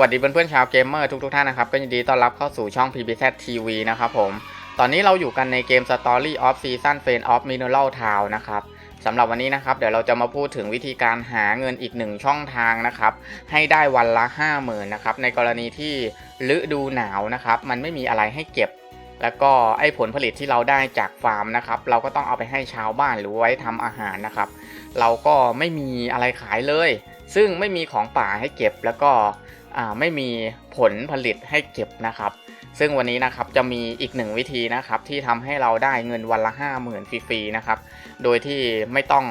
วัสดีเพื่อนๆชาวเกมเมอร์ทุกๆท่านนะครับ ก็ยินดีต้อนรับเข้าสู่ช่อง PBZ TV นะครับผม ตอนนี้เราอยู่กันในเกม Story of Season f a n of Mineral Town นะครับสำหรับวันนี้นะครับเดี๋ยวเราจะมาพูดถึงวิธีการหาเงินอีกหนึ่งช่องทางนะครับ ให้ได้วันละ 50,000นะครับในกรณีที่ฤดูหนาวนะครับ มันไม่มีอะไรให้เก็บ แล้วก็ไอ้ผลผลิตที่เราได้จากฟาร์มนะครับ เราก็ต้องเอาไปให้ชาวบ้านหรือไว้ทำอาหารนะครับ เราก็ไม่มีอะไรขายเลย ซึ่งไม่มีของป่าให้เก็บแล้วก็ ไม่มีผลผลิตให้เก็บนะครับ ซึ่งวันนี้นะครับจะมีอีกหนึ่งวิธีนะครับที่ทำให้เราได้เงินวันละ 5 0,000 ฟรีๆนะครับ โดยที่ไม่ต้อง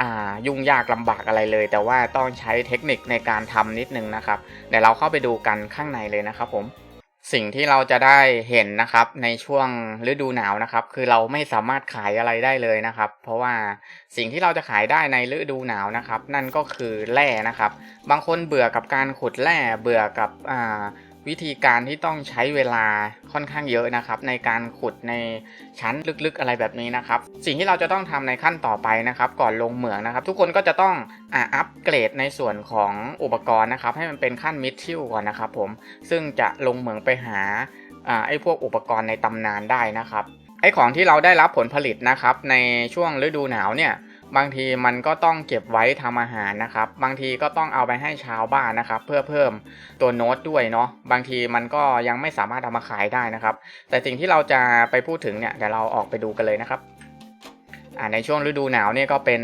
อยุ่งยากลำบากอะไรเลย แต่ว่าต้องใช้เทคนิคในการทำนิดนึงนะครับเดี๋ยวเราเข้าไปดูกันข้างในเลยนะครับผม สิ่งที่เราจะได้เห็นนะครับในช่วงฤดูหนาวนะครับ คือเราไม่สามารถขายอะไรได้เลยนะครับ เพราะว่าสิ่งที่เราจะขายได้ในฤดูหนาวนะครับ นั่นก็คือแร่นะครับ บางคนเบื่อกับการขุดแร่เบื่อกับอ่า วิธีการที่ต้องใช้เวลาค่อนข้างเยอะนะครับ ในการขุดในชั้นลึกๆอะไรแบบนี้นะครับ สิ่งที่เราจะต้องทำในขั้นต่อไปนะครับ ก่อนลงเหมืองนะครับ ทุกคนก็จะต้องอ่าอัปเกรดในส่วนของอุปกรณ์นะครับ ให้มันเป็นขั้นมิดทิลก่อนนะครับผมซึ่งจะลงเหมืองไปหาอ่าไอ้พวกอุปกรณ์ในตำนานได้นะครับไอ้ของที่เราได้รับผลผลิตนะครับในช่วงฤดูหนาวเนี่ย บางทีมันก็ต้องเก็บไว้ทำอาหารนะครับ บางทีก็ต้องเอาไปให้ชาวบ้านนะครับ เพื่อเพิ่มตัวโน้ตด้วยเนาะบางทีมันก็ยังไม่สามารถเอามาขายได้นะครับ แต่สิ่งที่เราจะไปพูดถึงเนี่ยเดี๋ยวเราออกไปดูกันเลยนะครับในช่วงฤดูหนาวเนี่ยก็เป็น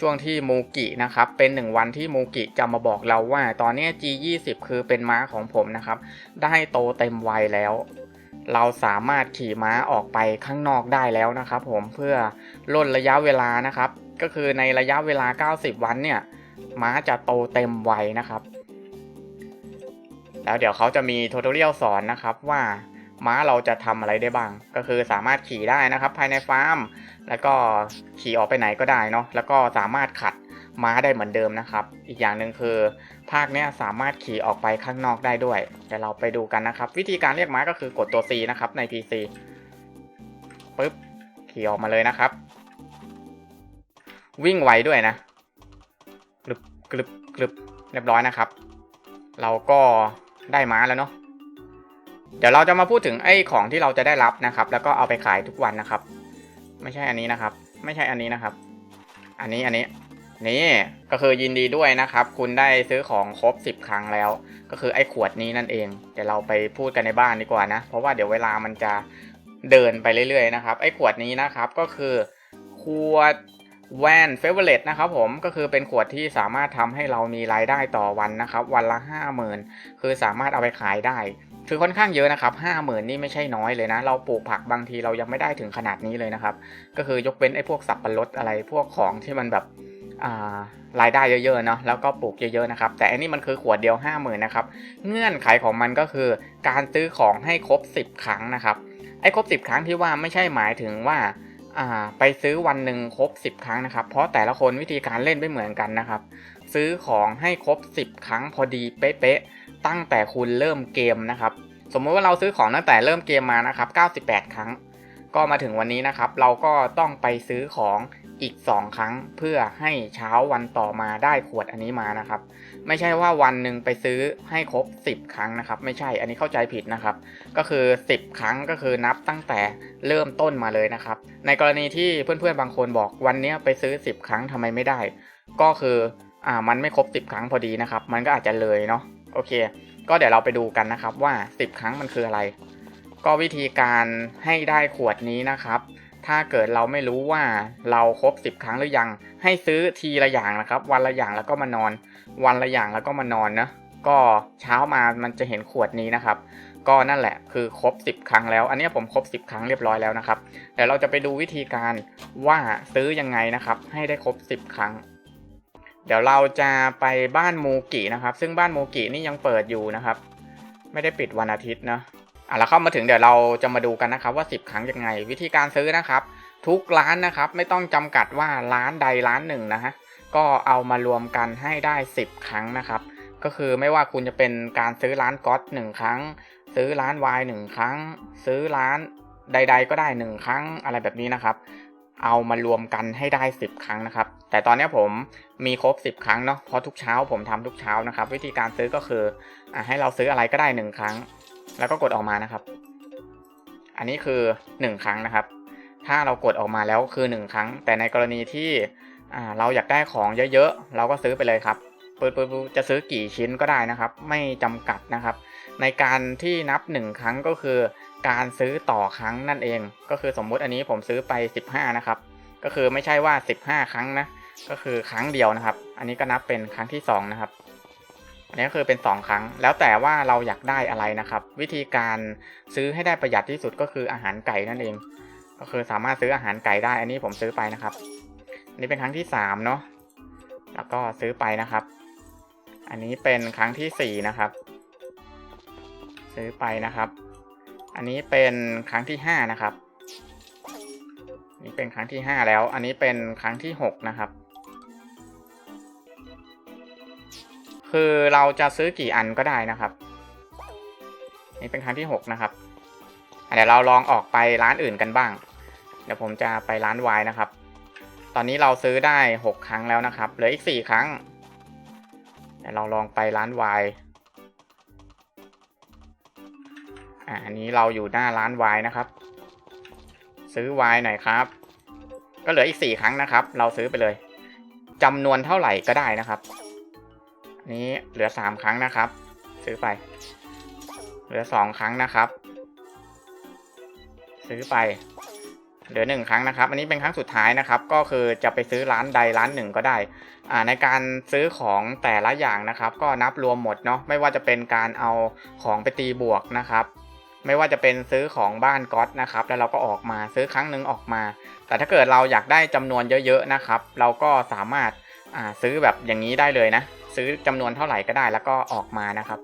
ช่วงที่มูกินะครับ เป็นหนึ่งวันที่มูกิจะมาบอกเราว่า ตอนนี้ย G20 คือเป็นม้าของผมนะครับ ได้โตเต็มวัยแล้ว เราสามารถขี่ม้าออกไปข้างนอกได้แล้วนะครับ ผมเพื่อลดระยะเวลานะครับ ก็คือในระยะเวลา 90 วันเนี่ยม้าจะโตเต็มวัยนะครับ แล้วเดี๋ยวเขาจะมีทูตอเรียลสอนนะครับว่าม้าเราจะทำอะไรได้บ้าง ก็คือสามารถขี่ได้นะครับ ภายในฟาร์ม แล้วก็ขี่ออกไปไหนก็ได้เนาะแล้วก็สามารถขัดม้าได้เหมือนเดิมนะครับ อีกอย่างหนึ่งคือ ภาคเนี้ยสามารถขี่ออกไปข้างนอกได้ด้วยเดี๋ยวเราไปดูกันนะครับ วิธีการเรียกม้าก็คือกดตัว C นะครับใน PC ปึ๊บขี่ออกมาเลยนะครับ วิ่งไวด้วยนะกรึบกรึบกรึบเรียบร้อยนะครับ เราก็ได้ม้าแล้วเนาะเดี๋ยวเราจะมาพูดถึงไอ้ของที่เราจะได้รับนะครับ แล้วก็เอาไปขายทุกวันนะครับ ไม่ใช่อันนี้นะครับ ไม่ใช่อันนี้นะครับ อันนี้อันนี้นี่ก็คือยินดีด้วยนะครับ คุณได้ซื้อของครบ 10 ครั้งแล้ว ก็คือไอ้ขวดนี้นั่นเองเดี๋ยวเราไปพูดกันในบ้านดีกว่านะ เพราะว่าเดี๋ยวเวลามันจะเดินไปเรื่อยๆนะครับ ไอ้ขวดนี้นะครับก็คือขวด แวนเฟเวอร์เรตนะครับผมก็คือเป็นขวดที่สามารถทำให้เรามีรายได้ต่อวันนะครับ วันละ 50,000 คือสามารถเอาไปขายได้ คือค่อนข้างเยอะนะครับห้าหมื่นนี่ไม่ใช่น้อยเลยนะ เราปลูกผักบางทีเรายังไม่ได้ถึงขนาดนี้เลยนะครับ ก็คือยกเว้นไอ้พวกสับปะรดอะไรพวกของที่มันแบบรายได้เยอะๆเนาะแล้วก็ปลูกเยอะๆนะครับ แต่อันนี้มันคือขวดเดียวห้าหมื่นนะครับเงื่อนไขของมันก็คือการซื้อของให้ครบ 10 ครั้งนะครับไอ้ครบ 10 ครั้งที่ว่าไม่ใช่หมายถึงว่า อ่าไปซื้อวันหนึ่งครบ 10 ครั้งนะครับ เพราะแต่ละคนวิธีการเล่นไม่เหมือนกันนะครับ ซื้อของให้ครบ 10 ครั้งพอดีเป๊ะๆตั้งแต่คุณเริ่มเกมนะครับ สมมุติว่าเราซื้อของตั้งแต่เริ่มเกมมานะครับ 98 ครั้ง ก็มาถึงวันนี้นะครับ เราก็ต้องไปซื้อของอีก 2 ครั้งเพื่อให้เช้าวันต่อมาได้ขวดอันนี้มานะครับ ไม่ใช่ว่าวันหนึ่งไปซื้อให้ครบ 10 ครั้งนะครับ ไม่ใช่อันนี้เข้าใจผิดนะครับ ก็คือ 10 ครั้งก็คือนับตั้งแต่เริ่มต้นมาเลยนะครับ ในกรณีที่เพื่อนๆบางคนบอกวันนี้ไปซื้อ 10 ครั้งทำไมไม่ได้ ก็คืออ่ามันไม่ครบ 10 ครั้งพอดีนะครับ มันก็อาจจะเลยเนาะโอเค ก็เดี๋ยวเราไปดูกันนะครับว่า 10 ครั้งมันคืออะไร ก็วิธีการให้ได้ขวดนี้นะครับ ถ้าเกิดเราไม่รู้ว่าเราครบ 10 ครั้งหรือยัง ให้ซื้อทีละอย่างนะครับ วันละอย่างแล้วก็มานอน วันละอย่างแล้วก็มานอนนะก็เช้ามามันจะเห็นขวดนี้นะครับ ก็นั่นแหละคือครบ 10 ครั้งแล้ว อันนี้ผมครบ 10 ครั้งเรียบร้อยแล้วนะครับเดี๋ยวเราจะไปดูวิธีการว่าซื้อยังไงนะครับ ให้ได้ครบ 10 ครั้ง เดี๋ยวเราจะไปบ้านมูกินะครับ ซึ่งบ้านมูกินี่ยังเปิดอยู่นะครับ ไม่ได้ปิดวันอาทิตย์นะ อะแล้วเข้ามาถึงเดี๋ยวเราจะมาดูกันนะครับว่า 10 ครั้งยังไง วิธีการซื้อนะครับ ทุกร้านนะครับ ไม่ต้องจำกัดว่าร้านใดร้านหนึ่งนะฮะก็เอามารวมกันให้ได้ 10 ครั้งนะครับ ก็คือไม่ว่าคุณจะเป็นการซื้อร้านก๊อตหนึ่งครั้ง ซื้อร้านวายหนึ่งครั้ง ซื้อร้านใด ๆ ก็ได้หนึ่งครั้งอะไรแบบนี้นะครับ เอามารวมกันให้ได้ 10 ครั้งนะครับ แต่ตอนนี้ผมมีครบ 10 ครั้งเนาะเพราะทุกเช้าผมทำทุกเช้านะครับ วิธีการซื้อก็คืออให้เราซื้ออะไรก็ได้ 1 ครั้ง แล้วก็กดออกมานะครับ อันนี้คือ 1 ครั้งนะครับ ถ้าเรากดออกมาแล้วคือ 1 ครั้ง แต่ในกรณีที่เราอยากได้ของเยอะๆ เราก็ซื้อไปเลยครับเปิดๆจะซื้อกี่ชิ้นก็ได้นะครับ ไม่จำกัดนะครับ ในการที่นับ 1 ครั้งก็คือ การซื้อต่อครั้งนั่นเอง ก็คือสมมุติอันนี้ผมซื้อไป 15 นะครับ ก็คือไม่ใช่ว่า 15 ครั้งนะ ก็คือครั้งเดียวนะครับ อันนี้ก็นับเป็นครั้งที่2นะครับ อันนี้ก็คือเป็น 2 ครั้ง แล้วแต่ว่าเราอยากได้อะไรนะครับ วิธีการซื้อให้ได้ประหยัดที่สุดก็คืออาหารไก่นั่นเอง ก็คือสามารถซื้ออาหารไก่ได้ อันนี้ผมซื้อไปนะครับอันนี้เป็นครั้งที่3เนาะแล้วก็ซื้อไปนะครับ อันนี้เป็นครั้งที่4นะครับ ซื้อไปนะครับ อันนี้เป็นครั้งที่ห้านะครับนี่เป็นครั้งที่ห้าแล้ว อันนี้เป็นครั้งที่หกนะครับ คือเราจะซื้อกี่อันก็ได้นะครับ นี่เป็นครั้งที่หกนะครับเดี๋ยวเราลองออกไปร้านอื่นกันบ้าง เดี๋ยวผมจะไปร้านวายนะครับ ตอนนี้เราซื้อได้หกครั้งแล้วนะครับ เหลืออีกสี่ครั้ง เดี๋ยวเราลองไปร้านวายอันนี้เราอยู่หน้าร้านวายนะครับ ซื้อวายหน่อยครับ ก็เหลืออีกสี่ครั้งนะครับ เราซื้อไปเลยจำนวนเท่าไหร่ก็ได้นะครับ นี้เหลือสามครั้งนะครับ ซื้อไป เหลือสองครั้งนะครับ ซื้อไป เหลือหนึ่งครั้งนะครับ อันนี้เป็นครั้งสุดท้ายนะครับ ก็คือจะไปซื้อร้านใดร้านหนึ่งก็ได้อ่าในการซื้อของแต่ละอย่างนะครับ ก็นับรวมหมดเนาะไม่ว่าจะเป็นการเอาของไปตีบวกนะครับไม่ว่าจะเป็นซื้อของบ้านก๊อตนะครับ แล้วเราก็ออกมาซื้อครั้งหนึ่งออกมา แต่ถ้าเกิดเราอยากได้จำนวนเยอะๆนะครับ เราก็สามารถอ่าซื้อแบบอย่างนี้ได้เลยนะ ซื้อจำนวนเท่าไหร่ก็ได้ แล้วก็ออกมานะครับ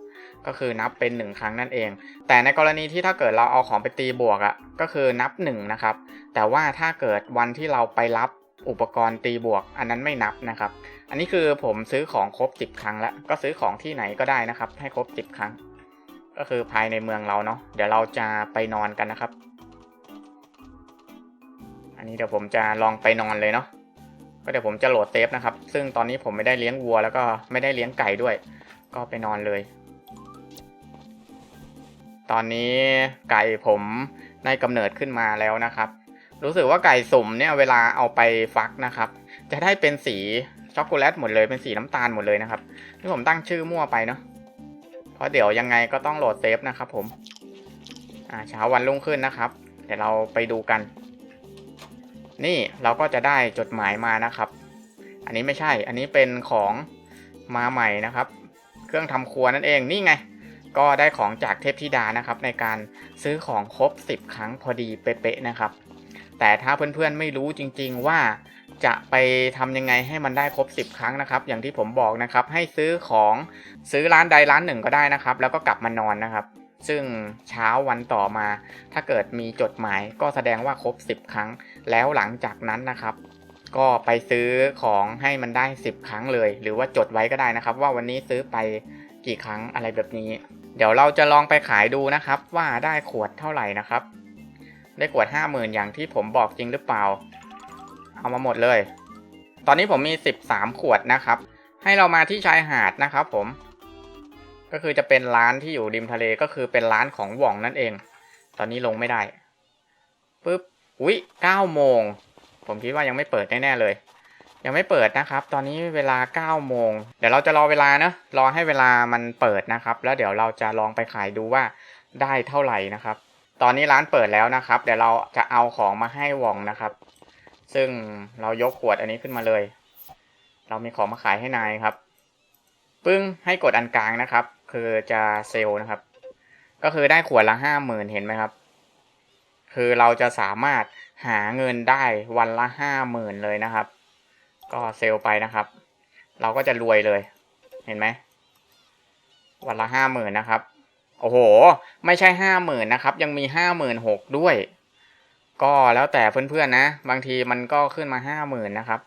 ก็คือนับเป็น 1 ครั้งนั่นเอง แต่ในกรณีที่ถ้าเกิดเราเอาของไปตีบวกอะ่ะก็คือนับ1นะครับ แต่ว่าถ้าเกิดวันที่เราไปรับอุปกรณ์ตีบวก อันนั้นไม่นับนะครับ อันนี้คือผมซื้อของครบ 10 ครั้งแล้วก็ซื้อของที่ไหนก็ได้นะครับ ให้ครบ 10 ครั้ง ก็คือภายในเมืองเราเนาะเดี๋ยวเราจะไปนอนกันนะครับ อันนี้เดี๋ยวผมจะลองไปนอนเลยเนาะ ก็เดี๋ยวผมจะโหลดเซฟนะครับ ซึ่งตอนนี้ผมไม่ได้เลี้ยงวัวแล้วก็ไม่ได้เลี้ยงไก่ด้วย ก็ไปนอนเลย ตอนนี้ไก่ผมได้กำเนิดขึ้นมาแล้วนะครับ รู้สึกว่าไก่สุ่มเนี่ยเวลาเอาไปฟักนะครับ จะได้เป็นสีช็อกโกแลตหมดเลยเป็นสีน้ำตาลหมดเลยนะครับที่ผมตั้งชื่อมั่วไปเนาะเพราะเดี๋ยวยังไงก็ต้องโหลดเซฟนะครับผมอ่าเช้าวันรุ่งขึ้นนะครับ เดี๋ยวเราไปดูกัน นี่เราก็จะได้จดหมายมานะครับ อันนี้ไม่ใช่ อันนี้เป็นของมาใหม่นะครับ เครื่องทำครัวนั่นเอง นี่ไง ก็ได้ของจากเทพธิดานะครับ ในการซื้อของครบ 10 ครั้งพอดีเป๊ะๆนะครับ แต่ถ้าเพื่อนๆไม่รู้จริงๆว่าจะไปทำยังไงให้มันได้ครบ 10 ครั้งนะครับ อย่างที่ผมบอกนะครับ ให้ซื้อของซื้อร้านใดร้านหนึ่งก็ได้นะครับ แล้วก็กลับมานอนนะครับ ซึ่งเช้าวันต่อมา ถ้าเกิดมีจดหมายก็แสดงว่าครบ 10 ครั้ง แล้วหลังจากนั้นนะครับ ก็ไปซื้อของให้มันได้ 10 ครั้งเลย หรือว่าจดไว้ก็ได้นะครับ ว่าวันนี้ซื้อไปกี่ครั้งอะไรแบบนี้ เดี๋ยวเราจะลองไปขายดูนะครับ ว่าได้ขวดเท่าไหร่นะครับ ได้ขวด 50,000 อย่างที่ผมบอกจริงหรือเปล่า เอามาหมดเลย ตอนนี้ผมมี 13 ขวดนะครับ ให้เรามาที่ชายหาดนะครับ ผม ก็คือจะเป็นร้านที่อยู่ริมทะเลก็คือเป็นร้านของหว่องนั่นเอง ตอนนี้ลงไม่ได้ปุ๊บ อุ้ย9โมง ผมคิดว่ายังไม่เปิดแน่ๆเลย ยังไม่เปิดนะครับ ตอนนี้เวลา9โมง เดี๋ยวเราจะรอเวลานะ รอให้เวลามันเปิดนะครับ แล้วเดี๋ยวเราจะลองไปขายดูว่าได้เท่าไหร่นะครับ ตอนนี้ร้านเปิดแล้วนะครับ เดี๋ยวเราจะเอาของมาให้วองนะครับ ซึ่งเรายกขวดอันนี้ขึ้นมาเลย เรามีของมาขายให้นายครับ ปึ้งให้กดอันกลางนะครับ คือจะเซลล์นะครับ ก็คือได้ขวดละห้าหมื่นเห็นไหมครับ คือเราจะสามารถหาเงินได้วันละห้าหมื่นเลยนะครับ ก็เซลไปนะครับ เราก็จะรวยเลย เห็นไหมวันละห้าหมื่นนะครับ โอ้โห ไม่ใช่ห้าหมื่นนะครับ ยังมีห้าหมื่นหกด้วย ก็แล้วแต่เพื่อนๆนะ บางทีมันก็ขึ้นมาห้าหมื่นนะครับ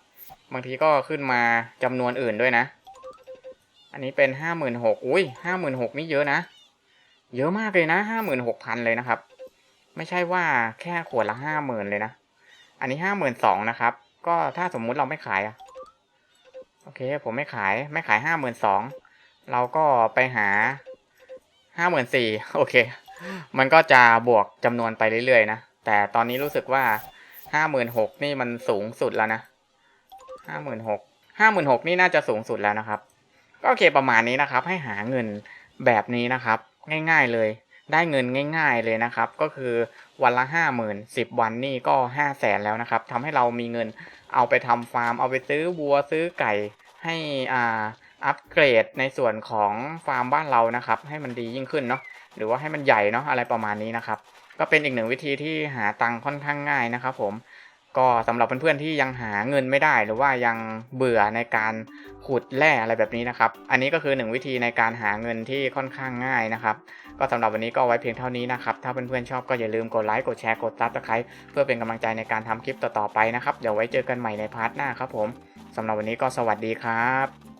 บางทีก็ขึ้นมาจำนวนอื่นด้วยนะ อันนี้เป็นห้าหมื่นหกอุ้ยห้าหมื่นหกนี่เยอะนะ เยอะมากเลยนะห้าหมื่นหกพันเลยนะครับ ไม่ใช่ว่าแค่ขวดละห้าหมื่นเลยนะ อันนี้ห้าหมื่นสองนะครับ ก็ถ้าสมมุติเราไม่ขายอะโอเค ผมไม่ขายไม่ขายห้าหมื่นสองเราก็ไปหาห้าหมื่นสี่โอเค มันก็จะบวกจำนวนไปเรื่อยๆนะ แต่ตอนนี้รู้สึกว่าห้าหมื่นหกนี่มันสูงสุดแล้วนะห้าหมื่นหกห้าหมื่นหกนี่น่าจะสูงสุดแล้วนะครับ ก็โอเคประมาณนี้นะครับ ให้หาเงินแบบนี้นะครับ ง่าย ๆเลย ได้เงินง่ายๆเลยนะครับ ก็คือวันละห้าหมื่นสิบวันนี่ก็ห้าแสนแล้วนะครับทำให้เรามีเงินเอาไปทำฟาร์ม เอาไปซื้อวัวซื้อไก่ให้อ่าอัปเกรดในส่วนของฟาร์มบ้านเรานะครับ ให้มันดียิ่งขึ้นเนาะหรือว่าให้มันใหญ่เนาะอะไรประมาณนี้นะครับ ก็เป็นอีกหนึ่งวิธีที่หาตังค่อนข้างง่ายนะครับผม ก็สำหรับเพื่อนๆที่ยังหาเงินไม่ได้หรือว่ายังเบื่อในการขุดแร่อะไรแบบนี้นะครับ อันนี้ก็คือหนึ่งวิธีในการหาเงินที่ค่อนข้างง่ายนะครับ ก็สำหรับวันนี้ก็ไว้เพียงเท่านี้นะครับ ถ้าเพื่อนๆชอบก็อย่าลืมกดไลค์ กดแชร์ กดซับสไครต์เพื่อเป็นกำลังใจในการทำคลิปต่อๆไปนะครับ เดี๋ยวไว้เจอกันใหม่ในพาร์ทหน้าครับผมสำหรับวันนี้ก็สวัสดีครับ